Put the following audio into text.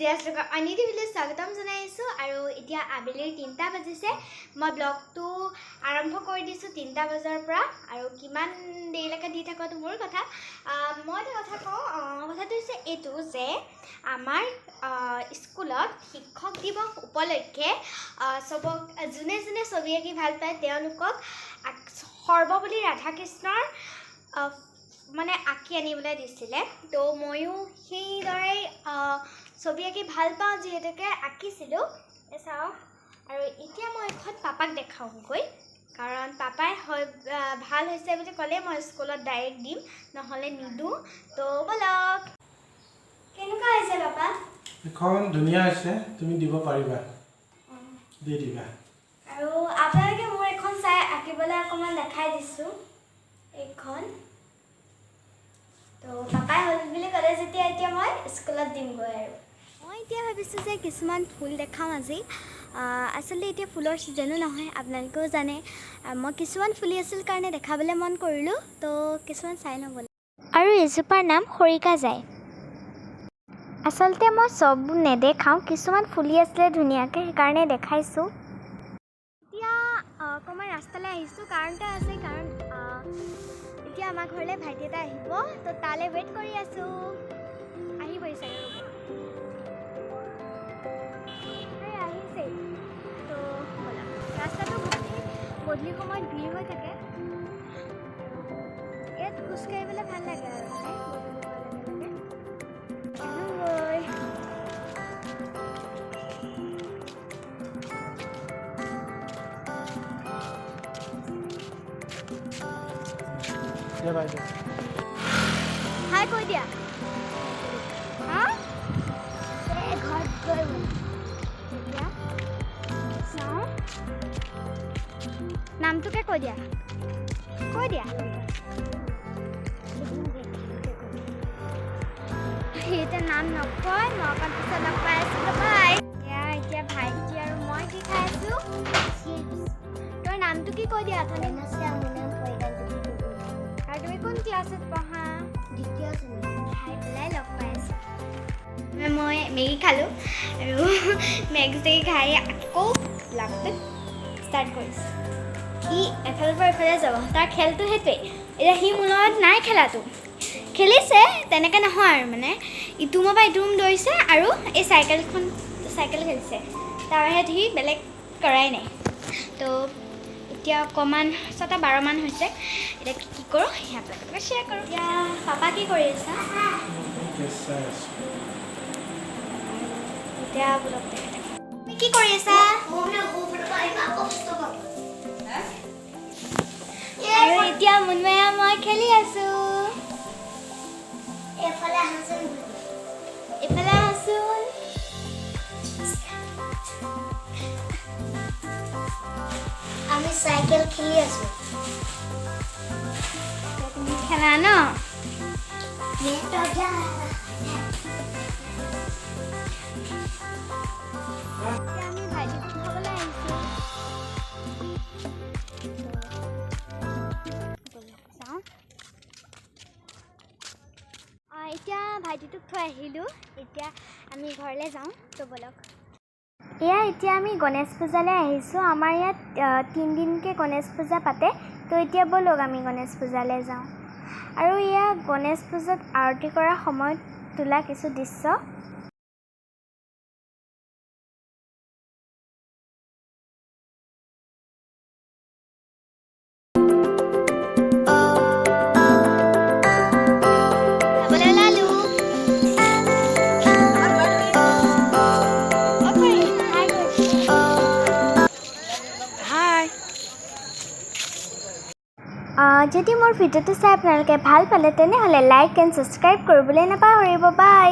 দিয়াশ্লোকৰ অনিধি বুলি স্বাগতম জনাইছোঁ আৰু এতিয়া আবেলিৰ তিনিটা বাজিছে। মই ব্লগটো আৰম্ভ কৰি দিছোঁ তিনিটা বজাৰ পৰা আৰু কিমান দেৰিলৈকে দি থাকোঁতো মোৰ কথা। মই এটা কথা কওঁ কথাটো হৈছে এইটো যে আমাৰ স্কুলত শিক্ষক দিৱস উপলক্ষে চবক যোনে যোনে ছবি আঁকি ভাল পায় তেওঁলোকক সৰ্বপল্লী ৰাধাকৃষ্ণৰ মানে আঁকি আনিবলৈ দিছিলে। তো ময়ো সেইদৰে আহ, ছবি আঁকি ভালো পাওঁ যিহেতুকে আঁকিছিলোঁ। চাওক আৰু এতিয়া মই এখন পাপাক দেখাওঁগৈ। কাৰণ পাপাই হয় ভালো হৈছে বুলি ক'লে মই স্কুলত ডাইৰেক্ট দিম নহ'লে নিদিওঁ তো ব'লক। কেনেকুৱা হৈছে পাপা? এখন ধুনীয়া হৈছে তুমি দিব পাৰিবা। দি দিবা। আৰু আপোনালোকে মোৰ এখন চাই আঁকিবলৈ অকণমান দেখাই দিছোঁ। এইখন। তো পাপাই হ'ল বুলি ক'লে যেতিয়া এতিয়া মই স্কুলত দিমগৈ আৰু। মই এতিয়া ভাবিছোঁ যে কিছুমান ফুল দেখাম আজি। আচলতে এতিয়া ফুলৰ ছিজনো নহয় আপোনালোকেও জানে। মই কিছুমান ফুলি আছিল কাৰণে দেখাবলৈ মন কৰিলোঁ তো কিছুমান চাই ল'ব আৰু এজোপাৰ নাম খৰিকা যায়। আচলতে মই চব নেদেখাওঁ কিছুমান ফুলি আছিলে ধুনীয়াকৈ সেইকাৰণে দেখাইছোঁ। এতিয়া অকণমান ৰাস্তালৈ আহিছোঁ কাৰণ এটা আছে কাৰণ আমাৰ ঘৰলৈ ভাইটি এটা আহিব, তো তালৈ ৱেইট কৰি আছোঁ। আহিবই চাগে আহিছেই তো। ৰাস্তাটো গোটেই গধূলি সময়ত ভিৰ হৈ থাকে। দিয়া বাইদেউ হাই কৈ দিয়া? হা এই ঘৰত গৈ ব'ল। এতিয়া চাওঁ নামটোকে কৈ দিয়া? কৈ দিয়া? এতিয়া নাম নকয় মই পিছত লগ পাই আছোঁ বাই এতিয়া এতিয়া ভাইটি আৰু মই কি খাই আছোঁ। তোৰ নামটো কি কৈ দিয়া? অথনি ক্লাছত পঢ়া দ্বিতীয় শ্ৰেণী খাই পেলাই লগ পাই আছোঁ মই মেগী খালোঁ আৰু মেগী চেগী খাই আকৌ ব্লগটো ষ্টাৰ্ট কৰিছোঁ সি এফালৰ পৰা এফালে যাব তাৰ খেলটো সেইটোৱেই এতিয়া সি মোৰ লগত নাই খেলাটো খেলিছে তেনেকৈ নহয় আৰু মানে ইটো ৰুমৰ পৰা ইটো ৰুম দৌৰিছে আৰু এই চাইকেলখন চাইকেল খেলিছে তাৰ সি বেলেগ কৰাই নাই তো এতিয়া অকণমান ছটা বাৰমান হৈছে। এতিয়া কি কি কৰোঁ? সেয়া আপোনালোকৰ লগত শ্বেয়াৰ পাপা কি কৰি আছা? এতিয়া কি কৰি আছা? আৰু এতিয়া মুনমায়া মই খেলি আছোঁ। আমি চাইকেল খেলি আছো এতিয়া তুমি খেলা ন? এতিয়া আমি ভাইটিটো খাবলৈ যাওঁ। এতিয়া ভাইটিটোক থৈ আহিলোঁ। এতিয়া আমি ঘৰলৈ যাওঁ। তো ব'লক। এয়া এতিয়া আমি গণেশ পূজালৈ আহিছোঁ। আমাৰ ইয়াত তিনিদিনকৈ গণেশ পূজা পাতে। তো এতিয়া ব'লক আমি গণেশ পূজালৈ যাওঁ। আৰু এয়া গণেশ পূজাত আৰতি কৰাৰ সময়ত তোলা কিছু দৃশ্য। যদি মোৰ ভিডিঅ'টো চাই আপোনালোকে ভাল পালে তেনেহ'লে লাইক এণ্ড ছাবস্ক্ৰাইব কৰিবলৈ নাপাহৰিব। বাই